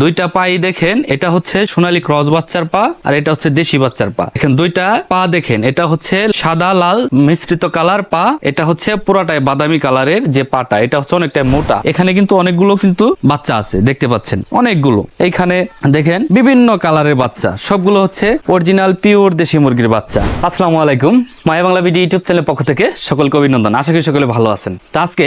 দুইটা পাই দেখেন, এটা হচ্ছে সোনালী ক্রস বাচ্চার পা আর এটা হচ্ছে দেশি বাচ্চার পা। এখন দুইটা পা দেখেন, এটা হচ্ছে সাদা, লাল, মিশ্রিত কালার পা, এটা হচ্ছে পুরাটাই বাদামি কালারের যে পাটা, এটা হচ্ছে অনেকটা মোটা। এখানে কিন্তু অনেকগুলো কিন্তু বাচ্চা আছে, দেখতে পাচ্ছেন, অনেকগুলো। এইখানে দেখেন, বিভিন্ন কালারের বাচ্চা, সবগুলো হচ্ছে অরিজিনাল পিওর দেশি মুরগির বাচ্চা। আসসালামু আলাইকুম, মায়া বাংলা ভিডিও ইউটিউব চ্যানেলের পক্ষ থেকে সকলকে অভিনন্দন। আশা করি সকলে ভালো আছেন। তো আজকে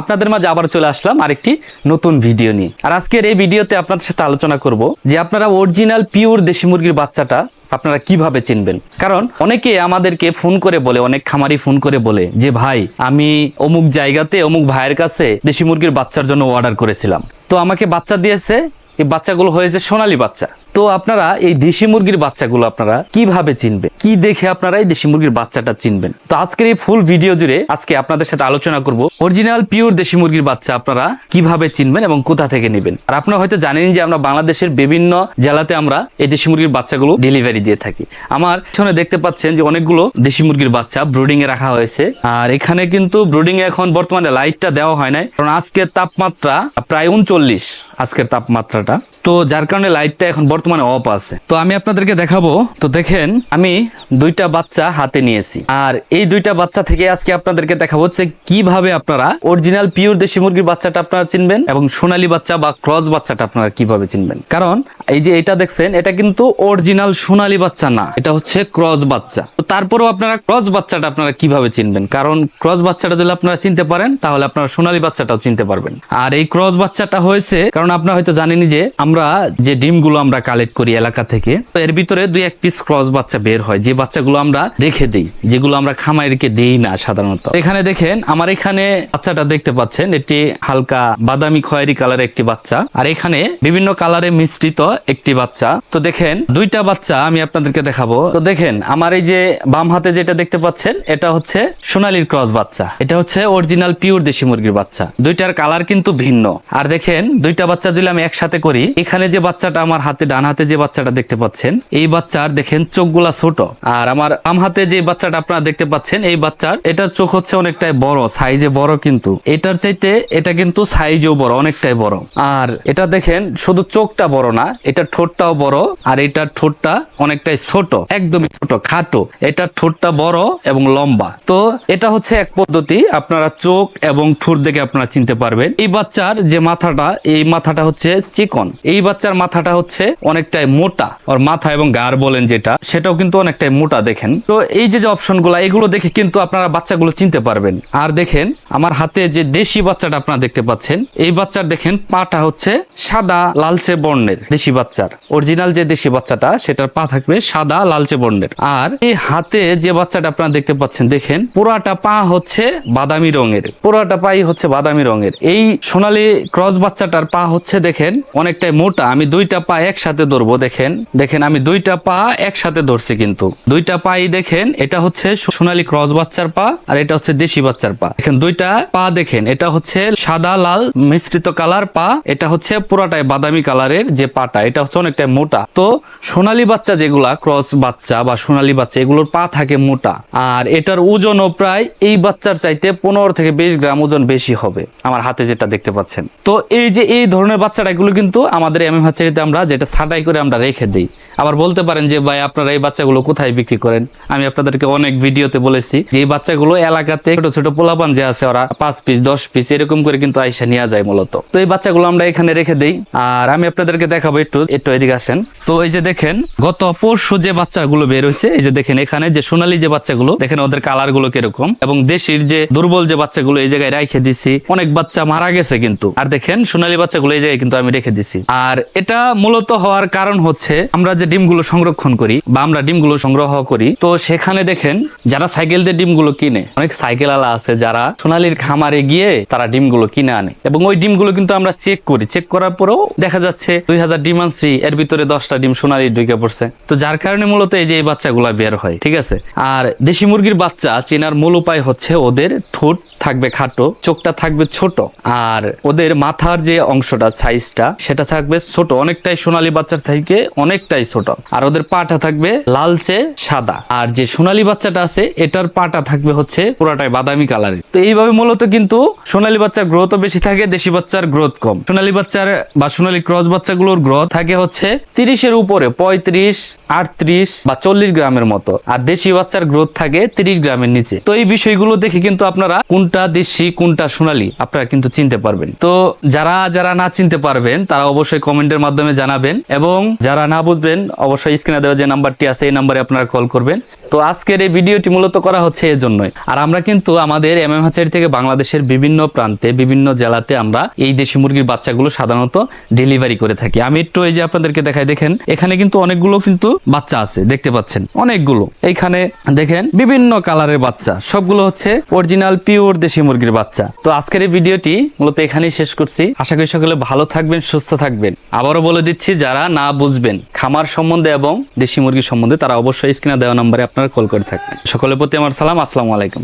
আপনাদের মাঝে আবার চলে আসলাম আরেকটি নতুন ভিডিও নিয়ে। আর আজকের এই ভিডিওতে আপনাদের সাথে আলোচনা করব যে আপনারা অরিজিনাল পিওর দেশি মুরগির বাচ্চাটা আপনারা কীভাবে চিনবেন? কারণ অনেকে আমাদেরকে ফোন করে বলে, অনেক খামারি ফোন করে বলে যে, ভাই, আমি অমুক জায়গাতে, অমুক ভাইয়ের কাছে দেশি মুরগির বাচ্চার জন্য অর্ডার করেছিলাম। তো আমাকে বাচ্চা দিয়েছে, এই বাচ্চাগুলো হয়েছে সোনালি বাচ্চা। তো আপনারা এই দেশি মুরগির বাচ্চাগুলো আপনারা কীভাবে চিনবেন? কি দেখে আপনারা এই দেশি মুরগির বাচ্চাটা চিনবেন? তো আজকের এই ফুল ভিডিও জুড়ে আজকে আপনাদের সাথে আলোচনা করব অরিজিনাল পিওর দেশি মুরগির বাচ্চা আপনারা কীভাবে চিনবেন এবং কোথা থেকে নেবেন? আর আপনারা হয়তো জানেন যে আমরা বাংলাদেশের বিভিন্ন জেলাতে আমরা এই দেশি মুরগির বাচ্চাগুলো ডেলিভারি দিয়ে থাকি। আমার পিছনে দেখতে পাচ্ছেন যে অনেকগুলো দেশি মুরগির বাচ্চা ব্রুডিং এ রাখা হয়েছে। আর এখানে কিন্তু ব্রুডিং এ এখন বর্তমানে লাইটটা দেওয়া হয় নাই, কারণ আজকের তাপমাত্রা প্রায় উনচল্লিশ আজকের তাপমাত্রাটা। তো যার কারণে লাইটটা এখন বর্তমানে অফ আছে। তো আমি আপনাদেরকে দেখাবো। তো দেখেন, আমি দুইটা বাচ্চা হাতে নিয়েছি। আর এই দুইটা বাচ্চা থেকে আজকে আপনাদেরকে দেখাবো হচ্ছে কীভাবে আপনারা অরিজিনাল পিওর দেশি মুরগির বাচ্চাটা আপনারা চিনবেন এবং সোনালী বাচ্চা বা ক্রস বাচ্চাটা আপনারা কীভাবে চিনবেন। কারণ এই যে এটা দেখছেন, এটা কিন্তু অরিজিনাল সোনালী বাচ্চা না, এটা হচ্ছে ক্রস বাচ্চা। তো তারপরেও আপনারা ক্রস বাচ্চাটা আপনারা কীভাবে চিনবেন? কারণ ক্রস বাচ্চাটা যদি আপনারা চিনতে পারেন, তাহলে আপনারা সোনালী বাচ্চাটাও চিনতে পারবেন। আর এই ক্রস বাচ্চাটা হয়েছে, কারণ আপনারা হয়তো জানেনই যে আমরা যে ডিমগুলো আমরা কালেক্ট করি এলাকা থেকে, তো এর ভিতরে দুই এক পিস ক্রস বাচ্চা বের হয়, যে বাচ্চাগুলো আমরা রেখে দিই, যেগুলো আমরা খামায় রেখে দেই না সাধারণত। এখানে দেখেন, আমার এখানে বাচ্চাটা দেখতে পাচ্ছেন, এটি হালকা বাদামি খয়েরি কালারের একটি বাচ্চা। আর এখানে বিভিন্ন কালারে মিশ্রিত একটি বাচ্চা। তো দেখেন, দুইটা বাচ্চা আমি আপনাদেরকে দেখাবো। তো দেখেন, আমার এই যে বাম হাতে যেটা দেখতে পাচ্ছেন, এটা হচ্ছে সোনালীর ক্রস বাচ্চা। এটা হচ্ছে অরিজিনাল পিওর দেশি মুরগির বাচ্চা। দুইটার কালার কিন্তু ভিন্ন। আর দেখেন, দুইটা বাচ্চা যদি আমি একসাথে করি, এখানে যে বাচ্চাটা আমার হাতে, ডান হাতে যে বাচ্চাটা দেখতে পাচ্ছেন, এই বাচ্চার দেখেন চোখগুলা ছোট। আর আমার বাম হাতে যে বাচ্চাটা আপনারা দেখতে পাচ্ছেন, এই বাচ্চার, এটার চোখ হচ্ছে অনেকটাই বড়, সাইজে বড় কিন্তু। এটার চাইতে এটা কিন্তু সাইজেও বড়, অনেকটাই বড়। আর এটা দেখেন, শুধু চোখটা বড় না এটা ঠোঁটটাও বড় আর এটার ঠোঁটটা অনেকটাই ছোট, একদমই ছোট, খাটো। এটা ঠোঁটটা বড় এবং লম্বা। তো এটা হচ্ছে এক পদ্ধতি, আপনারা চোখ এবং ঠোঁট দেখে আপনারা চিনতে পারবেন। এই বাচ্চার যে মাথাটা, এই মাথাটা হচ্ছে চিকন। এই বাচ্চার মাথাটা হচ্ছে অনেকটাই মোটা। ওর মাথা এবং গার বলেন যেটা, সেটাও কিন্তু অনেকটাই মোটা, দেখেন। তো এই যে যে অপশনগুলো, এগুলো দেখে কিন্তু আপনারা বাচ্চাগুলো চিনতে পারবেন। আর দেখেন, আমার হাতে যে দেশি বাচ্চাটা আপনারা দেখতে পাচ্ছেন, এই বাচ্চার দেখেন, পাটা হচ্ছে সাদা, লালচে বর্ণের দেশি বাচ্চার। অরিজিনাল যে দেশি বাচ্চাটা, সেটার পা থাকবে সাদা লালচে বর্ণের। আর এই হাতে যে বাচ্চাটা আপনারা দেখতে পাচ্ছেন, দেখেন পুরাটা পা হচ্ছে বাদামি রঙের। পুরাটা পাই হচ্ছে বাদামি রঙের। এই সোনালী ক্রস বাচ্চাটার পা হচ্ছে, দেখেন, অনেকটাই মোটা। আমি দুইটা পা একসাথে ধরবো, দেখেন। দেখেন, আমি দুইটা পা একসাথে ধরছি কিন্তু। দুইটা পাই, দেখেন, এটা হচ্ছে সোনালী ক্রস বাচ্চার পা, আর এটা হচ্ছে দেশি বাচ্চার পা। দেখেন, দুইটা পা, দেখেন, এটা হচ্ছে সাদা লাল মিশ্রিত কালার পা, এটা হচ্ছে পুরাটাই বাদামি কালারের যে পাটা। এটা হচ্ছে অনেকটাই মোটা। তো সোনালী বাচ্চা যেগুলা, ক্রস বাচ্চা বা সোনালী বাচ্চা, এগুলোর পা থাকে মোটা। আর এটার ওজনও প্রায় এই বাচ্চার চাইতে পনেরো থেকে বিশ গ্রাম ওজন বেশি হবে, আমার হাতে যেটা দেখতে পাচ্ছেন। তো এই যে এই ধরনের বাচ্চাটা, এগুলো কিন্তু আমাদের এমএম হাচারিতে আমরা যেটা ছাটাই করে আমরা রেখে দিই। আবার বলতে পারেন যে, ভাই, আপনারা এই বাচ্চাগুলো কোথায় বিক্রি করেন? আমি আপনাদেরকে অনেক ভিডিওতে বলেছি যে, এই বাচ্চাগুলো এলাকাতে ছোট ছোট পোলাপান যে আছে, ওরা পাঁচ পিস, দশ পিস, এরকম করে কিন্তু আইসা নিয়ে যায় মূলত। তো এই বাচ্চাগুলো আমরা এখানে রেখে দিই। আর আমি আপনাদেরকে দেখাবো একটু একটু এদিকে আসেন। তো এই যে দেখেন, গত পরশু যে বাচ্চাগুলো বের হয়েছে, এই যে দেখেন এখানে যে সোনালী যে বাচ্চাগুলো, দেখেন ওদের কালারগুলো কীরকম। এবং দেশির যে দুর্বল যে বাচ্চাগুলো, এই জায়গায় রেখে দিছি। অনেক বাচ্চা মারা গেছে কিন্তু। আর দেখেন, সোনালী বাচ্চাগুলো এই জায়গায় কিন্তু আমি রেখে দিছি। আর এটা মূলত হওয়ার কারণ হচ্ছে, আমরা যে ডিমগুলো সংরক্ষণ করি, বা আমরা ডিমগুলো সংগ্রহ করি, তো সেখানে দেখেন, যারা সাইকেল দিয়ে ডিমগুলো কিনে, অনেক সাইকেল আলা আছে যারা সোনালীর খামারে গিয়ে তারা ডিমগুলো কিনে আনে। এবং ওই ডিমগুলো কিন্তু আমরা চেক করি। চেক করার পরেও দেখা যাচ্ছে দুই হাজার ডিম আনছি এর ভিতরে দশটা ডিম সোনালি ঢুকে পড়ছে। তো যার কারণে মূলত এই যে এই বাচ্চাগুলা বের হয়, ঠিক আছে? আর দেশি মুরগির বাচ্চা, চেনার মূল উপায় হচ্ছে ওদের ঠোঁট থাকবে খাটো, চোখটা থাকবে ছোট। আর ওদের মাথার যে অংশটা, সাইজটা, সেটা থাকবে ছোট। অনেকটাই সোনালী বাচ্চার থেকে অনেকটাই ছোট। আর ওদের পাটা থাকবে লালচে সাদা। আর যে সোনালী বাচ্চাটা আছে, এটার পাটা থাকবে হচ্ছে পুরাটাই বাদামি কালারের। তো এইভাবে মূলত কিন্তু সোনালী বাচ্চার গ্রোথও বেশি থাকে, দেশি বাচ্চার গ্রোথ কম। সোনালী বাচ্চার বা সোনালী ক্রস বাচ্চাগুলোর গ্রোথ থাকে হচ্ছে তিরিশের উপরে, পঁয়ত্রিশ, আটত্রিশ বা চল্লিশ গ্রামের মতো। আর দেশি বাচ্চার গ্রোথ থাকে তিরিশ গ্রামের নিচে। তো এই বিষয়গুলো দেখে কিন্তু আপনারা কোনটা দেশি, কোনটা সোনালী, আপনারা কিন্তু চিনতে পারবেন। তো যারা যারা না চিনতে পারবেন, তারা অবশ্যই কমেন্টের মাধ্যমে জানাবেন এবং যারা না বুঝবেন, অবশ্যই স্ক্রিনে দেওয়া যে নাম্বারটি আছে, এই নাম্বারে আপনারা কল করবেন। তো আজকের এই ভিডিওটি মূলত করা হচ্ছে এই জন্যই আর আমরা কিন্তু আমাদের এম এম হাচারি থেকে বাংলাদেশের বিভিন্ন প্রান্তে, বিভিন্ন জেলাতে আমরা এই দেশি মুরগির বাচ্চাগুলো সাধারণত ডেলিভারি করে থাকি। আমি একটু এই যে আপনাদেরকে দেখাই, দেখেন, এখানে কিন্তু অনেকগুলো কিন্তু বাচ্চা আছে, দেখতে পাচ্ছেন, অনেকগুলো। এইখানে দেখেন, বিভিন্ন কালারের বাচ্চা, সবগুলো হচ্ছে অরিজিনাল পিওর দেশি মুরগির বাচ্চা। তো আজকের এই ভিডিওটি মূলত এখানেই শেষ করছি। আশা করি সকলে ভালো থাকবেন, সুস্থ থাকবেন। আবারও বলে দিচ্ছি, যারা না বুঝবেন খামার সম্বন্ধে এবং দেশি মুরগি সম্বন্ধে, তারা অবশ্যই স্ক্রিনে দেওয়া নম্বরে আপনারা কল করে থাকবেন। সকলের প্রতি আমার সালাম, আসসালামু আলাইকুম।